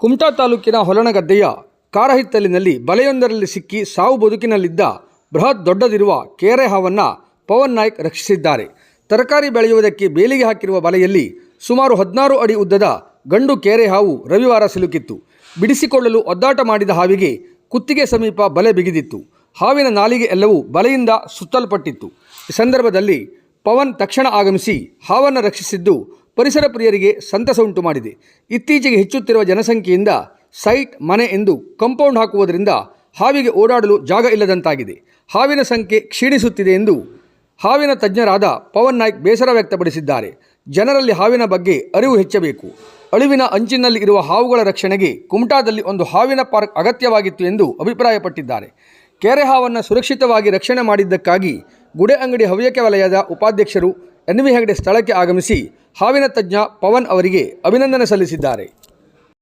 ಕುಮಟಾ ತಾಲೂಕಿನ ಹೊಲನಗದ್ದೆಯ ಕಾರಹಿತ್ತಲಿನಲ್ಲಿ ಬಲೆಯೊಂದರಲ್ಲಿ ಸಿಕ್ಕಿ ಸಾವು ಬದುಕಿನಲ್ಲಿದ್ದ ಬೃಹತ್ ದೊಡ್ಡದಿರುವ ಕೇರೆ ಹಾವನ್ನು ಪವನ್ ನಾಯ್ಕ್ ರಕ್ಷಿಸಿದ್ದಾರೆ. ತರಕಾರಿ ಬೆಳೆಯುವುದಕ್ಕೆ ಬೇಲಿಗೆ ಹಾಕಿರುವ ಬಲೆಯಲ್ಲಿ ಸುಮಾರು ಹದಿನಾರು ಅಡಿ ಉದ್ದದ ಗಂಡು ಕೇರೆ ಹಾವು ರವಿವಾರ ಸಿಲುಕಿತ್ತು. ಬಿಡಿಸಿಕೊಳ್ಳಲು ಒದ್ದಾಟ ಮಾಡಿದ ಹಾವಿಗೆ ಕುತ್ತಿಗೆ ಸಮೀಪ ಬಲೆ ಬಿಗಿದಿತ್ತು. ಹಾವಿನ ನಾಲಿಗೆ ಎಲ್ಲವೂ ಬಲೆಯಿಂದ ಸುತ್ತಲ್ಪಟ್ಟಿತ್ತು. ಈ ಸಂದರ್ಭದಲ್ಲಿ ಪವನ್ ತಕ್ಷಣ ಆಗಮಿಸಿ ಹಾವನ್ನು ರಕ್ಷಿಸಿದ್ದು ಪರಿಸರ ಪ್ರಿಯರಿಗೆ ಸಂತಸ ಉಂಟು ಮಾಡಿದೆ. ಇತ್ತೀಚೆಗೆ ಹೆಚ್ಚುತ್ತಿರುವ ಜನಸಂಖ್ಯೆಯಿಂದ ಸೈಟ್, ಮನೆ ಎಂದು ಕಾಂಪೌಂಡ್ ಹಾಕುವುದರಿಂದ ಹಾವಿಗೆ ಓಡಾಡಲು ಜಾಗ ಇಲ್ಲದಂತಾಗಿದೆ. ಹಾವಿನ ಸಂಖ್ಯೆ ಕ್ಷೀಣಿಸುತ್ತಿದೆ ಎಂದು ಹಾವಿನ ತಜ್ಞರಾದ ಪವನ್ ನಾಯ್ಕ್ ಬೇಸರ ವ್ಯಕ್ತಪಡಿಸಿದ್ದಾರೆ. ಜನರಲ್ಲಿ ಹಾವಿನ ಬಗ್ಗೆ ಅರಿವು ಹೆಚ್ಚಬೇಕು. ಅಳಿವಿನ ಅಂಚಿನಲ್ಲಿ ಇರುವ ಹಾವುಗಳ ರಕ್ಷಣೆಗೆ ಕುಮಟಾದಲ್ಲಿ ಒಂದು ಹಾವಿನ ಪಾರ್ಕ್ ಅಗತ್ಯವಾಗಿತ್ತು ಎಂದು ಅಭಿಪ್ರಾಯಪಟ್ಟಿದ್ದಾರೆ. ಕೆರೆ ಹಾವನ್ನು ಸುರಕ್ಷಿತವಾಗಿ ರಕ್ಷಣೆ ಮಾಡಿದ್ದಕ್ಕಾಗಿ ಗುಡೆ ಅಂಗಡಿ ಹವ್ಯಕ ವಲಯದ ಉಪಾಧ್ಯಕ್ಷರು ಎನ್ ವಿ ಹೆಗಡೆ ಸ್ಥಳಕ್ಕೆ ಆಗಮಿಸಿ ಹಾವಿನ ತಜ್ಞ ಪವನ್ ಅವರಿಗೆ ಅಭಿನಂದನೆ ಸಲ್ಲಿಸಿದ್ದಾರೆ.